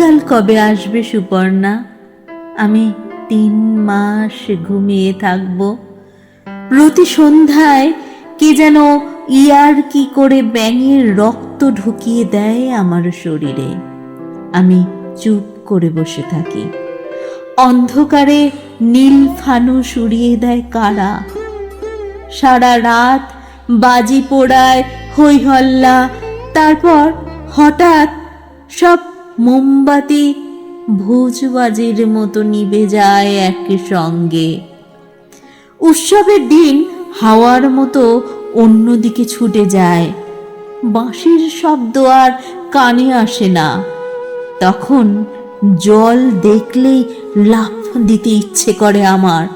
কবে আসবে সুপর্ণা? আমি তিন মাস ঘুমিয়ে থাকব। প্রতি সন্ধ্যায় কে যেন ইয়ার কি করে ব্যাঙের রক্ত ঢুকিয়ে দেয় আমার শরীরে। আমি চুপ করে বসে থাকি। অন্ধকারে নীল ফানুস উড়িয়ে দেয় কারা? সারা রাত বাজি পোড়ায় হৈহল্লা তারপর হঠাৎ সব মোমবাতি ভোজবাজির মতো নিভে যায় একই সঙ্গে উৎসবের দিন হাওয়ার মতো অন্যদিকে ছুটে যায়। বাঁশির শব্দ আর কানে আসে না। তখন জল দেখলেই লাফ দিতে ইচ্ছে করে আমার।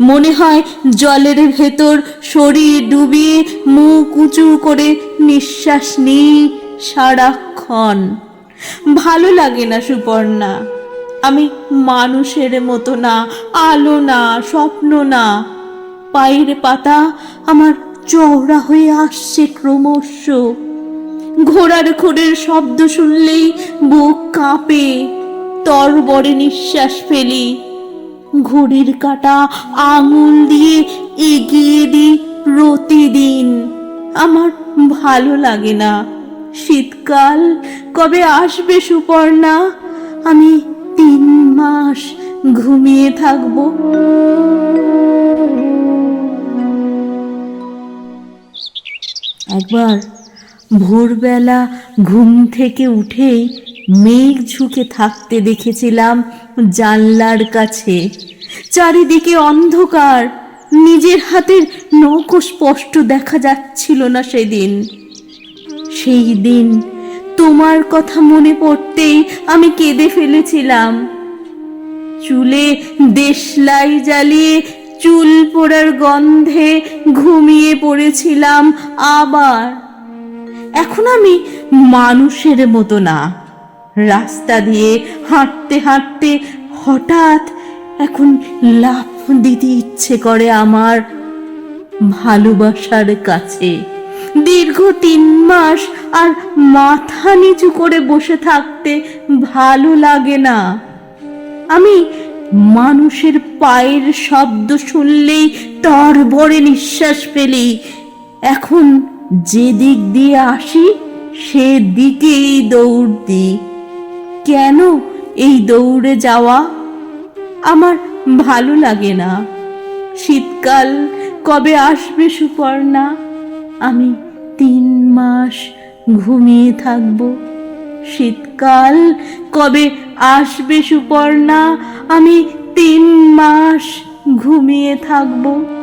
মনে হয় জলের ভেতর শরীর ডুবিয়ে মুখ উঁচু করে নিঃশ্বাস নিই সারাক্ষণ। ভালো লাগে না, সুপর্ণা। আমি মানুষের মতো না, আলো না, স্বপ্ন না। পায়ের পাতা আমার চওড়া হয়ে আসছে ক্রমশ। ঘোড়ার খোড়ের শব্দ শুনলেই বুক কাঁপে, তরবরে নিঃশ্বাস ফেলি। ঘড়ির কাটা আঙুল দিয়ে এগিয়ে দিই প্রতিদিন। আমার ভালো লাগে না। শীতকাল, কবে আসবে সুপর্ণা? আমি তিন মাস ঘুমিয়ে থাকব। একবার ভোরবেলা ঘুম থেকে উঠেই মেঘ ঝুঁকে থাকতে দেখেছিলাম জানলার কাছে। চারিদিকে অন্ধকার, নিজের হাতের নৌকো স্পষ্ট দেখা যাচ্ছিল না সেদিন। সেই দিন তোমার কথা মনে পড়তেই আমি কেঁদে ফেলেছিলাম। চুলে দেশলাই জ্বালিয়ে চুল পোড়ার গন্ধে ঘুমিয়ে পড়েছিলাম আবার। এখন আমি মানুষের মতো না। রাস্তা দিয়ে হাঁটতে হাঁটতে হঠাৎ এখন লাফ দিতে ইচ্ছে করে আমার ভালোবাসার কাছে। দীর্ঘ তিন মাস আর মাথা নিচু করে বসে থাকতে ভালো লাগে না। আমি মানুষের পায়ের শব্দ শুনলেই তরবরে নিঃশ্বাস ফেলি। এখন যে দিক দিয়ে আসি, সে দিকেই দৌড় দিই। কেন এই দৌড়ে যাওয়া? আমার ভালো লাগে না। শীতকাল কবে আসবে সুপর্ণা? আমি তিন মাস ঘুমিয়ে থাকব। শীতকাল কবে আসবে সুপর্ণা? আমি তিন মাস ঘুমিয়ে থাকব।